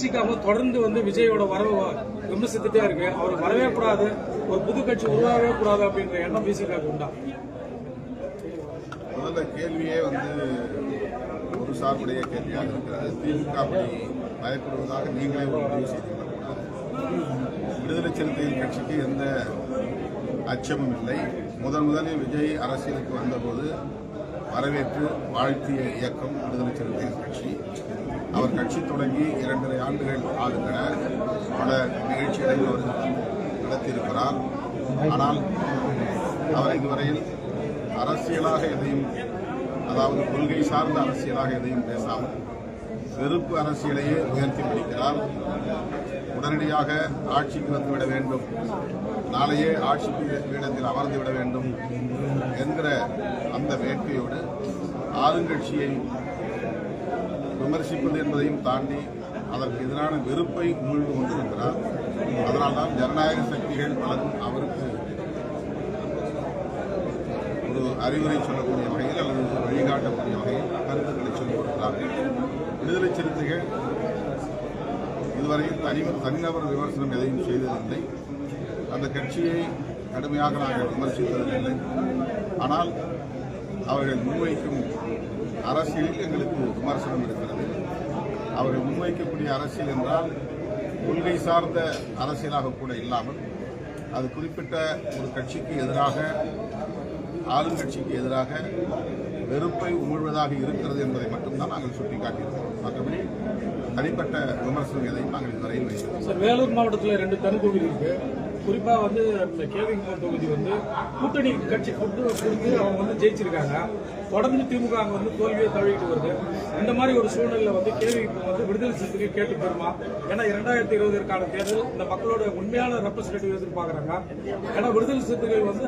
கட்சிக்காக தொடர்ந்து வந்து விஜயோட வரவு விமர்சித்துட்டே இருக்கு. அவர் வரவே கூடாது. ஒரு புது கட்சி உருவாகவே கூடாது அப்படின்ற எண்ணம் பிசிகாக்கு உண்டா? முதல்ல கேள்வியே வந்து ஒரு சார்புடைய கேள்வியாக இருக்கிறது. திமுக அப்படி பயப்படுவதாக நீங்களே ஒரு முடிவு செய்துவிடக்கூடாது விடுதலை சிறுத்தைகள் கட்சிக்கு எந்த அச்சமும் இல்லை. முதன் முதலில் விஜய் அரசியலுக்கு வந்தபோது வரவேற்று வாழ்த்திய இயக்கம் விடுதலை சிறுத்தைகள் கட்சி. அவர் கட்சி தொடங்கி இரண்டரை ஆண்டுகள் ஆகின்றன பல நிகழ்ச்சிகளை அவர் நடத்தியிருக்கிறார். ஆனால் அவர் இதுவரையில் அரசியலாக எதையும் அதாவது கொள்கை சார்ந்த அரசியலாக எதையும் பேசாமல் வெறுப்பு அரசியலையே உயர்த்தி பிடிக்கிறார் உடனடியாக ஆட்சிக்கு வந்துவிட வேண்டும். நாளையே ஆட்சி பீடத்தில் அமர்ந்து விட வேண்டும் என்கிற அந்த வேட்கையோடு ஆளுங்கட்சியை விமர்சிப்பது என்பதையும் தாண்டி அதற்கு எதிரான வெறுப்பை உமிழ்ந்து கொண்டிருக்கிறார். அதனால்தான் ஜனநாயக சக்திகள் பலரும் அவருக்கு ஒரு அறிவுரை சொல்லக்கூடிய வகையில் அல்லது வழிகாட்டக்கூடிய வகையில் கருத்துக்களை சொல்லிக் கொடுக்கிறார்கள் விடுதலை சிறுத்தைகள் இதுவரையில் தனி தனிநபர் விமர்சனம் எதையும் செய்ததில்லை. அந்த கட்சியை கடுமையாக நாங்கள் விமர்சித்ததில்லை. ஆனால் அவர்கள் முன்வைக்கும் அரசியலில் எங்களுக்கு விமர்சனம் இருக்கிறது. அவர்கள் முன்வைக்கக்கூடிய அரசியல் என்றால் கொள்கை சார்ந்த அரசியலாக கூட இல்லாமல் அது குறிப்பிட்ட ஒரு கட்சிக்கு எதிராக ஆளுங்கட்சிக்கு எதிராக வெறுப்பை உமிழ்வதாக இருக்கிறது என்பதை மட்டும்தான் நாங்கள் சுட்டிக்காட்டியிருக்கிறோம். மற்றபடி தனிப்பட்ட விமர்சனம் எதையும் நாங்கள் இதுவரையில் வைக்கிறோம் வேலூர் மாவட்டத்தில் ரெண்டு தனி தொகுதி குறிப்பா வந்து இந்த கேவிங்குப்பம் தொகுதி வந்து கூட்டணி கட்சி கொண்டு கொடுத்து அவங்க வந்து ஜெயிச்சிருக்காங்க. தொடர்ந்து திமுக அங்க வந்து தோல்வியை தழுவிட்டு வருது. இந்த மாதிரி ஒரு சூழ்நிலை வந்து கேவிக்கு வந்து விடுதலை சிறுத்தைகள் கேட்டு பெறுமா? ஏன்னா இரண்டாயிரத்தி இருபதற்கான தேர்தல் இந்த மக்களோட உண்மையான ரெப்ரஸன்டேட்டிவ் எதிர்பார்க்கறாங்க. ஏன்னா விடுதலை சிறுத்தைகள் வந்து